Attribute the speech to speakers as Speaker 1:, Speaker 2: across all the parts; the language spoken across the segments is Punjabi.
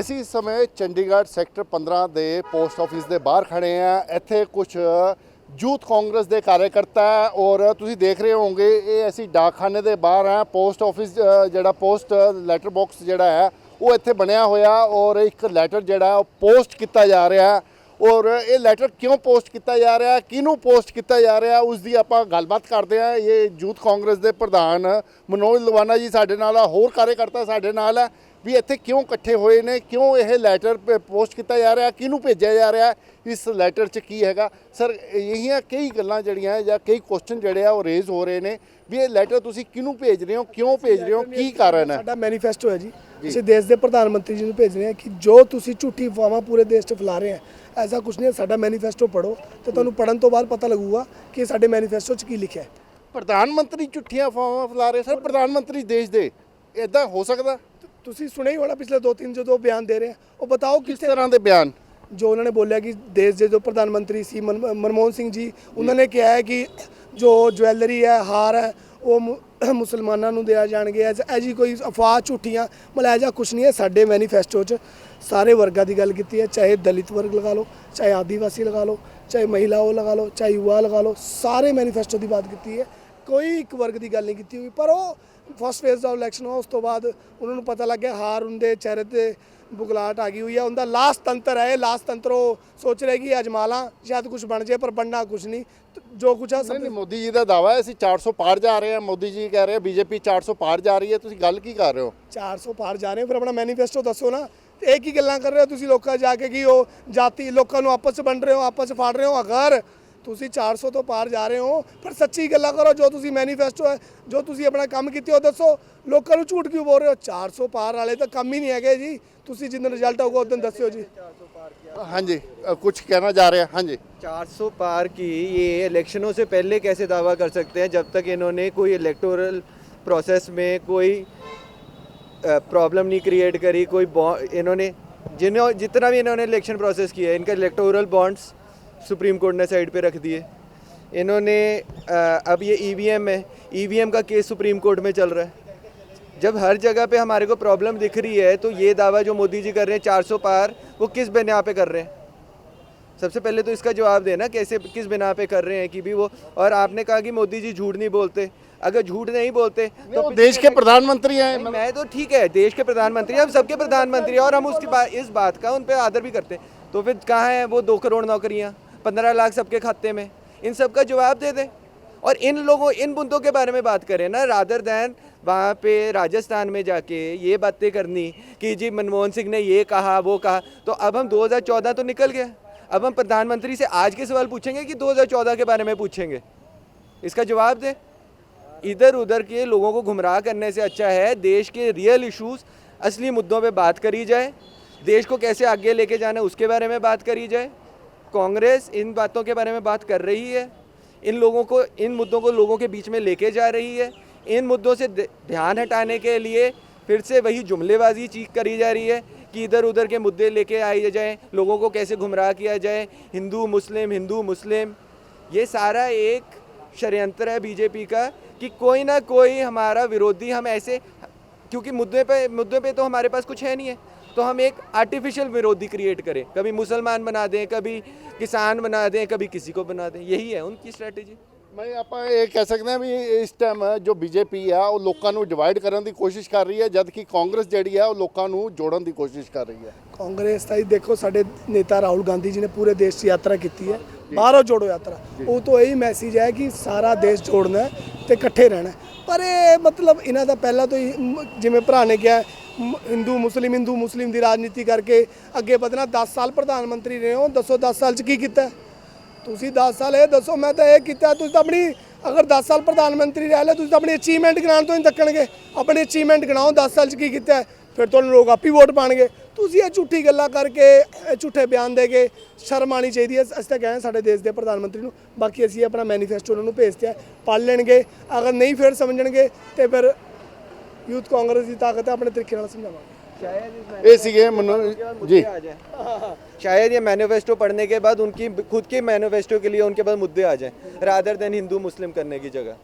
Speaker 1: ਅਸੀਂ ਇਸ ਸਮੇਂ ਚੰਡੀਗੜ੍ਹ ਸੈਕਟਰ 15 ਦੇ ਪੋਸਟ ਆਫਿਸ ਦੇ ਬਾਹਰ ਖੜੇ ਆ ਇੱਥੇ ਕੁਝ ਯੂਥ ਕਾਂਗਰਸ ਦੇ ਕਾਰਜਕਰਤਾ ਹੈ ਔਰ ਤੁਸੀਂ ਦੇਖ ਰਹੇ ਹੋਵੋਗੇ, ਇਹ ਅਸੀਂ ਡਾਕਖਾਨੇ ਦੇ ਬਾਹਰ ਆ ਪੋਸਟ ਆਫਿਸ ਜਿਹੜਾ ਪੋਸਟ ਲੈਟਰ ਬਾਕਸ ਜਿਹੜਾ ਹੈ, ਉਹ ਇੱਥੇ ਬਣਿਆ ਹੋਇਆ ਔਰ ਇੱਕ ਲੈਟਰ ਜਿਹੜਾ ਉਹ ਪੋਸਟ ਕੀਤਾ ਜਾ ਰਿਹਾ ਔਰ ਇਹ ਲੈਟਰ ਕਿਉਂ ਪੋਸਟ ਕੀਤਾ ਜਾ ਰਿਹਾ ਕਿਹਨੂੰ ਪੋਸਟ ਕੀਤਾ ਜਾ ਰਿਹਾ ਉਸ ਦੀ ਆਪਾਂ ਗੱਲਬਾਤ ਕਰਦੇ ਹਾਂ। ਇਹ ਯੂਥ ਕਾਂਗਰਸ ਦੇ ਪ੍ਰਧਾਨ ਮਨੋਜ ਲਵਾਨਾ ਜੀ ਸਾਡੇ ਨਾਲ ਆ, ਹੋਰ ਕਾਰਜਕਰਤਾ ਸਾਡੇ ਨਾਲ ਹੈ। ਵੀ ਇੱਥੇ ਕਿਉਂ ਇਕੱਠੇ ਹੋਏ ਨੇ ਕਿਉਂ ਇਹ ਲੈਟਰ ਪੋਸਟ ਕੀਤਾ ਜਾ ਰਿਹਾ ਕਿਹਨੂੰ ਭੇਜਿਆ ਜਾ ਰਿਹਾ ਇਸ ਲੈਟਰ 'ਚ ਕੀ ਹੈਗਾ? ਸਰ ਇਹੀਆਂ ਕਈ ਗੱਲਾਂ ਜਿਹੜੀਆਂ ਹੈ ਜਾਂ ਕਈ ਕੁਐਸਚਨ ਜਿਹੜੇ ਆ ਉਹ ਰੇਜ਼ ਹੋ ਰਹੇ ਨੇ ਵੀ ਇਹ ਲੈਟਰ ਤੁਸੀਂ ਕਿਹਨੂੰ ਭੇਜ ਰਹੇ ਹੋ ਕਿਉਂ ਭੇਜ ਰਹੇ ਹੋ ਕੀ ਕਾਰਨ ਹੈ?
Speaker 2: ਸਾਡਾ ਮੈਨੀਫੈਸਟੋ ਹੈ ਜੀ। ਅਸੀਂ ਦੇਸ਼ ਦੇ ਪ੍ਰਧਾਨ ਮੰਤਰੀ ਜੀ ਨੂੰ ਭੇਜ ਰਹੇ ਹਾਂ ਕਿ ਜੋ ਤੁਸੀਂ ਝੂਠੀ ਅਫਵਾਹਾਂ ਪੂਰੇ ਦੇਸ਼ 'ਚ ਫੈਲਾ ਰਹੇ ਆ ਐਸਾ ਕੁਝ ਨਹੀਂ ਸਾਡਾ ਮੈਨੀਫੈਸਟੋ ਪੜੋ ਤੇ ਤੁਹਾਨੂੰ ਪੜਨ ਤੋਂ ਬਾਅਦ ਪਤਾ ਲੱਗੂਗਾ ਕਿ ਸਾਡੇ ਮੈਨੀਫੈਸਟੋ 'ਚ ਕੀ ਲਿਖਿਆ ਹੈ।
Speaker 1: ਪ੍ਰਧਾਨ ਮੰਤਰੀ ਝੁੱਠੀਆਂ ਅਫਵਾਹਾਂ ਫੈਲਾ ਰਹੇ ਸਰ ਪ੍ਰਧਾਨ ਮੰਤਰੀ ਦੇਸ਼ ਦੇ ਇਦਾਂ ਹੋ ਸਕਦਾ?
Speaker 2: ਤੁਸੀਂ ਸੁਣਿਆ ਹੀ ਹੋਣਾ ਪਿਛਲੇ 2-3 ਜਦੋਂ ਬਿਆਨ ਦੇ ਰਹੇ ਆ ਉਹ ਬਤਾਓ
Speaker 1: ਕਿਸ ਤਰ੍ਹਾਂ ਦੇ ਬਿਆਨ?
Speaker 2: ਜੋ ਉਹਨਾਂ ਨੇ ਬੋਲਿਆ ਕਿ ਦੇਸ਼ ਦੇ ਜੋ ਪ੍ਰਧਾਨ ਮੰਤਰੀ ਸੀ ਮਨ- ਮਨਮੋਹਨ ਸਿੰਘ ਜੀ ਉਹਨਾਂ ਨੇ ਕਿਹਾ ਹੈ ਕਿ ਜੋ ਜਵੈਲਰੀ ਹੈ ਹਾਰ ਹੈ ਉਹ ਮੁਸਲਮਾਨਾਂ ਨੂੰ ਦਿਆ ਜਾਣਗੇ। ਐ ਜੀ ਕੋਈ ਅਫਵਾਹ ਝੂਠੀਆਂ ਮਤਲਬ ਐਜਾ ਕੁਛ ਨਹੀਂ ਹੈ। ਸਾਡੇ ਮੈਨੀਫੈਸਟੋ 'ਚ ਸਾਰੇ ਵਰਗਾਂ ਦੀ ਗੱਲ ਕੀਤੀ ਹੈ। ਚਾਹੇ ਦਲਿਤ ਵਰਗ ਲਗਾ ਲਓ ਚਾਹੇ ਆਦੀਵਾਸੀ ਲਗਾ ਲਓ ਚਾਹੇ ਮਹਿਲਾ ਉਹ ਲਗਾ ਲਓ ਚਾਹੇ ਯੁਵਾ ਲਗਾ ਲਓ ਸਾਰੇ ਮੈਨੀਫੈਸਟੋ ਦੀ ਬਾਤ ਕੀਤੀ ਹੈ। ਕੋਈ ਇੱਕ ਵਰਗ ਦੀ ਗੱਲ ਨਹੀਂ ਕੀਤੀ ਹੋਈ ਪਰ ਉਹ ਫਸਟ ਫੇਜ਼ ਦਾ ਇਲੈਕਸ਼ਨ ਹੋਇਆ ਉਸ ਤੋਂ ਬਾਅਦ ਉਹਨਾਂ ਨੂੰ ਪਤਾ ਲੱਗਿਆ ਹਾਰ ਉਹਦੇ ਚਿਹਰੇ ਤੇ ਬੁਗਲਾਟ ਆ ਗਈ ਹੋਈ ਹੈ ਉਹਦਾ ਲਾਸਟ ਤੰਤਰ ਹੈ ਲਾਸਟ ਤੰਤਰ ਉਹ ਸੋਚ ਰਿਹਾ ਕਿ ਅਜਮਾਲਾ ਸ਼ਾਇਦ ਕੁਝ ਬਣ ਜਾਏ ਪਰ ਬਣਨਾ ਕੁਝ ਨਹੀਂ। ਜੋ ਕੁਝ ਆ
Speaker 1: ਨਹੀਂ ਮੋਦੀ ਜੀ ਦਾ ਦਾਵਾ ਹੈ ਅਸੀਂ 400 ਪਾਰ ਜਾ ਰਹੇ ਹਾਂ। ਮੋਦੀ ਜੀ ਕਹਿ ਰਹੇ ਆ ਬੀਜੇਪੀ 400 ਪਾਰ ਜਾ ਰਹੀ ਹੈ ਤੁਸੀਂ ਗੱਲ ਕੀ ਕਰ ਰਹੇ ਹੋ?
Speaker 2: 400 ਪਾਰ ਜਾ ਰਹੇ ਹੋ ਫਿਰ ਆਪਣਾ ਮੈਨੀਫੈਸਟੋ ਦੱਸੋ ਨਾ। ਇਹ ਕੀ ਗੱਲਾਂ ਕਰ ਰਹੇ ਹੋ ਤੁਸੀਂ ਲੋਕਾਂ ਜਾ ਕੇ ਕਿ ਉਹ ਜਾਤੀ ਲੋਕਾਂ ਨੂੰ ਆਪਸ 'ਚ ਵੰਡ ਰਹੇ ਹੋ ਆਪਸ 'ਚ ਫਾੜ ਰਹੇ ਹੋ? ਅਗਰ ਤੁਸੀਂ 400 ਤੋਂ ਪਾਰ ਜਾ ਰਹੇ ਹੋ ਫਿਰ ਸੱਚੀ ਗੱਲਾਂ ਕਰੋ ਜੋ ਤੁਸੀਂ ਮੈਨੀਫੈਸਟੋ ਹੈ ਜੋ ਤੁਸੀਂ ਆਪਣਾ ਕੰਮ ਕੀਤੇ ਉਹ ਦੱਸੋ ਲੋਕਾਂ ਨੂੰ ਝੂਠ ਕਿਉਂ ਬੋਲ ਰਹੇ ਹੋ 400 ਪਾਰ ਵਾਲੇ ਤਾਂ ਕੰਮ ਹੀ ਨਹੀਂ ਹੈਗੇ ਜੀ ਤੁਸੀਂ ਜਿੰਨ ਰਿਜ਼ਲਟ ਆਊਗਾ ਉਦੋਂ ਦੱਸਿਓ ਜੀ
Speaker 1: ਹਾਂਜੀ ਕੁਝ ਕਹਿਣਾ ਜਾ ਰਿਹਾ ਹਾਂਜੀ
Speaker 3: 400 पार की ये इलेक्शनों से पहले कैसे दावा कर सकते हैं जब तक इन्होंने कोई इलेक्टोरल प्रोसेस में कोई प्रॉब्लम नहीं क्रिएट करी कोई बॉ- इन्होंने जिन्हों जितना भी इन्होंने इलेक्शन प्रोसेस किया है इनका इलेक्टोरल बॉन्ड्स सुप्रीम कोर्ट ने साइड पे रख दिए। इन्होंने अब ये ईवीएम है। ईवीएम का केस सुप्रीम कोर्ट में चल रहा है। जब हर जगह पे हमारे को प्रॉब्लम दिख रही है तो ये दावा जो मोदी जी कर रहे हैं 400 पार वो किस बिना पे कर रहे हैं? सबसे पहले तो इसका जवाब देना कैसे किस बिना पे कर रहे हैं कि भी वो। और आपने कहा कि मोदी जी झूठ नहीं बोलते। अगर झूठ नहीं बोलते
Speaker 1: तो देश के प्रधानमंत्री हैं।
Speaker 3: मैं तो ठीक है देश के प्रधानमंत्री हम सबके प्रधानमंत्री हैं और हम उसकी बात इस बात का उन पर आदर भी करते हैं। तो फिर कहाँ है वो दो करोड़ नौकरियाँ? पंद्रह लाख सबके खाते में। इन सब का जवाब दे दें। और इन लोगों, इन मुद्दों के बारे में बात करें ना रादर दैन वहाँ पे राजस्थान में जाके ये बातें करनी कि जी मनमोहन सिंह ने ये कहा, वो कहा तो अब हम 2014 तो निकल गया अब हम प्रधानमंत्री से आज के सवाल पूछेंगे कि 2014 के बारे में पूछेंगे? इसका जवाब दें। इधर उधर के लोगों को गुमराह करने से अच्छा है, देश के रियल इश्यूज़ असली मुद्दों पर बात करी जाए, देश को कैसे आगे लेके जाना उसके बारे में बात करी जाए। कांग्रेस इन बातों के बारे में बात कर रही है, इन लोगों को, इन मुद्दों को लोगों के बीच में लेके जा रही है, इन मुद्दों से ध्यान हटाने के लिए फिर से वही जुमलेबाजी चीख करी जा रही है कि इधर उधर के मुद्दे लेके आए जाए, लोगों को कैसे गुमराह किया जाए, हिंदू, मुस्लिम हिंदू, मुस्लिम। ये सारा एक षड्यंत्र है बीजेपी का कि कोई ना कोई हमारा विरोधी हम ऐसे, क्योंकि मुद्दे पे मुद्दे पे तो हमारे पास कुछ है नहीं है। तो हम एक आर्टिफिशियल विरोधी क्रिएट करें कभी मुसलमान बना दें कभी किसान बना दें कभी किसी को बना दें यही है उनकी स्ट्रेटेजी
Speaker 1: ਮੈਂ ਆਪਾਂ ਇਹ ਕਹਿ ਸਕਦੇ ਹਾਂ ਵੀ ਇਸ ਟਾਈਮ ਜੋ ਬੀਜੇਪੀ ਆ ਉਹ ਲੋਕਾਂ ਨੂੰ ਡਿਵਾਈਡ ਕਰਨ ਦੀ ਕੋਸ਼ਿਸ਼ ਕਰ ਰਹੀ ਹੈ ਜਦ ਕਿ ਕਾਂਗਰਸ ਜਿਹੜੀ ਆ ਉਹ ਲੋਕਾਂ ਨੂੰ ਜੋੜਨ ਦੀ ਕੋਸ਼ਿਸ਼ ਕਰ ਰਹੀ ਹੈ
Speaker 2: ਕਾਂਗਰਸ ਤਾਂ ਜੀ ਦੇਖੋ ਸਾਡੇ ਨੇਤਾ ਰਾਹੁਲ ਗਾਂਧੀ ਜੀ ਨੇ ਪੂਰੇ ਦੇਸ਼ 'ਚ ਯਾਤਰਾ ਕੀਤੀ ਹੈ ਬਾਹਰੋਂ ਜੋੜੋ ਯਾਤਰਾ ਉਹ ਤੋਂ ਇਹੀ ਮੈਸੇਜ ਹੈ ਕਿ ਸਾਰਾ ਦੇਸ਼ ਜੋੜਨਾ ਹੈ ਤੇ ਇਕੱਠੇ ਰਹਿਣਾ ਹੈ। ਪਰ ਇਹ ਮਤਲਬ ਇਹਨਾਂ ਦਾ ਪਹਿਲਾਂ ਤੋਂ ਹੀ ਮ- ਜਿਵੇਂ ਭਰਾ ਨੇ ਕਿਹਾ ਮ- ਹਿੰਦੂ, ਮੁਸਲਿਮ ਹਿੰਦੂ, ਮੁਸਲਿਮ ਦੀ ਰਾਜਨੀਤੀ ਕਰਕੇ ਅੱਗੇ ਵਧਣਾ। 10 ਸਾਲ ਪ੍ਰਧਾਨ ਮੰਤਰੀ ਰਹੇ ਹੋ, ਦੱਸੋ 10 ਸਾਲ 'ਚ ਕੀ ਕੀਤਾ? ਤੁਸੀਂ 10 ਸਾਲ ਇਹ ਦੱਸੋ, ਮੈਂ ਤਾਂ ਇਹ ਕੀਤਾ, ਤੁਸੀਂ ਤਾਂ ਆਪਣੀ ਅਗਰ 10 ਸਾਲ ਪ੍ਰਧਾਨ ਮੰਤਰੀ ਰਹਿ ਲੈ ਤੁਸੀਂ ਤਾਂ ਆਪਣੀ ਅਚੀਵਮੈਂਟ ਗਿਣਾਉਣ ਤੋਂ ਹੀ ਤੱਕਣਗੇ ਆਪਣੀ ਅਚੀਵਮੈਂਟ ਗਿਣਾਓ 10 ਸਾਲ 'ਚ ਕੀ ਕੀਤਾ? ਫਿਰ ਤੁਹਾਨੂੰ ਲੋਕ ਆਪੀ ਵੋਟ ਪਾਣਗੇ ਤੁਸੀਂ ਇਹ ਝੂਠੀ ਗੱਲਾਂ ਕਰਕੇ, ਇਹ ਝੂਠੇ ਬਿਆਨ ਦੇ ਕੇ ਸ਼ਰਮ ਆਣੀ ਚਾਹੀਦੀ ਹੈ। ਅਸੀਂ ਤਾਂ ਕਹਿੰਦੇ ਸਾਡੇ ਦੇਸ਼ ਦੇ ਪ੍ਰਧਾਨ ਮੰਤਰੀ ਨੂੰ, ਬਾਕੀ ਅਸੀਂ ਆਪਣਾ ਮੈਨੀਫੈਸਟੋ ਉਹਨਾਂ ਨੂੰ ਭੇਜਦੇ ਆ ਪੜ੍ਹ ਲੈਣਗੇ, ਅਗਰ ਨਹੀਂ ਫਿਰ ਸਮਝਣਗੇ, ਤੇ ਫਿਰ ਯੂਥ ਕਾਂਗਰਸ ਦੀ ਤਾਕਤ ਹੈ ਆਪਣੇ ਤਰੀਕੇ ਨਾਲ ਸਮਝਾਵਾਂਗੇ
Speaker 3: शायद
Speaker 1: ਇਹ ਸੀਗੇ ਮਨੋ ਜੀ
Speaker 3: आ जाए शायद ये मैनिफेस्टो पढ़ने के बाद उनकी खुद के मैनिफेस्टो के लिए उनके पास मुद्दे आ जाएं रादर देन हिंदू मुस्लिम करने की जगह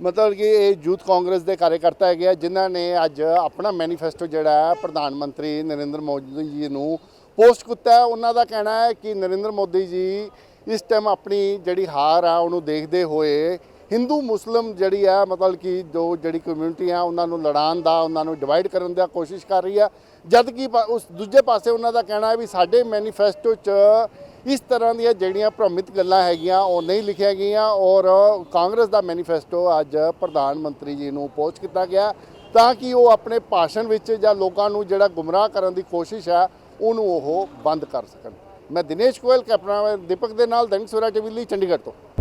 Speaker 1: ਮਤਲਬ ਕਿ ਇਹ ਯੂਥ ਕਾਂਗਰਸ ਦੇ ਕਾਰਜਕਰਤਾ ਹੈਗੇ ਆ ਜਿਨ੍ਹਾਂ ਨੇ ਅੱਜ ਆਪਣਾ ਮੈਨੀਫੈਸਟੋ ਜਿਹੜਾ ਹੈ ਪ੍ਰਧਾਨ ਮੰਤਰੀ ਨਰਿੰਦਰ ਮੋਦੀ ਜੀ ਨੂੰ ਪੋਸਟ ਕੀਤਾ ਹੈ ਉਹਨਾਂ ਦਾ ਕਹਿਣਾ ਹੈ ਕਿ ਨਰਿੰਦਰ ਮੋਦੀ ਜੀ ਇਸ ਟਾਈਮ ਆਪਣੀ ਜਿਹੜੀ ਹਾਰ ਆ ਉਹਨੂੰ ਦੇਖਦੇ ਹੋਏ ਹਿੰਦੂ ਮੁਸਲਮ ਜਿਹੜੀ ਹੈ ਮਤਲਬ ਕਿ ਜੋ ਜਿਹੜੀ ਕਮਿਊਨਿਟੀ ਆ, ਉਹਨਾਂ ਨੂੰ ਲੜਾਉਣ ਦਾ, ਉਹਨਾਂ ਨੂੰ ਡਿਵਾਈਡ ਕਰਨ ਦਾ ਕੋਸ਼ਿਸ਼ ਕਰ ਰਹੀ ਹੈ ਜਦ ਕਿ ਉਸ ਦੂਜੇ ਪਾਸੇ ਉਹਨਾਂ ਦਾ ਕਹਿਣਾ ਹੈ ਵੀ ਸਾਡੇ ਮੈਨੀਫੈਸਟੋ 'ਚ ਇਸ ਤਰ੍ਹਾਂ ਦੀਆਂ ਜਿਹੜੀਆਂ ਭ੍ਰਮਿਤ ਗੱਲਾਂ ਹੈਗੀਆਂ, ਉਹ ਨਹੀਂ ਲਿਖੀਆਂ ਗਈਆਂ ਔਰ ਕਾਂਗਰਸ ਦਾ ਮੈਨੀਫੈਸਟੋ ਅੱਜ ਪ੍ਰਧਾਨ ਮੰਤਰੀ ਜੀ ਨੂੰ ਪੋਸਟ ਕੀਤਾ ਗਿਆ ਤਾਂ ਕਿ ਉਹ ਆਪਣੇ ਭਾਸ਼ਣ ਵਿੱਚ ਜਾਂ ਲੋਕਾਂ ਨੂੰ ਜਿਹੜਾ ਗੁੰਮਰਾਹ ਕਰਨ ਦੀ ਕੋਸ਼ਿਸ਼ ਹੈ ਉਹਨੂੰ ਉਹ ਬੰਦ ਕਰ ਸਕਣ। ਮੈਂ ਦਿਨੇਸ਼ ਗੋਇਲ, ਕੈਪਟਨ ਦੀਪਕ ਦੇ ਨਾਲ, ਦੈਨਿਕ ਸਵੇਰਾ ਟੀਵੀ ਲਈ ਚੰਡੀਗੜ੍ਹ ਤੋਂ।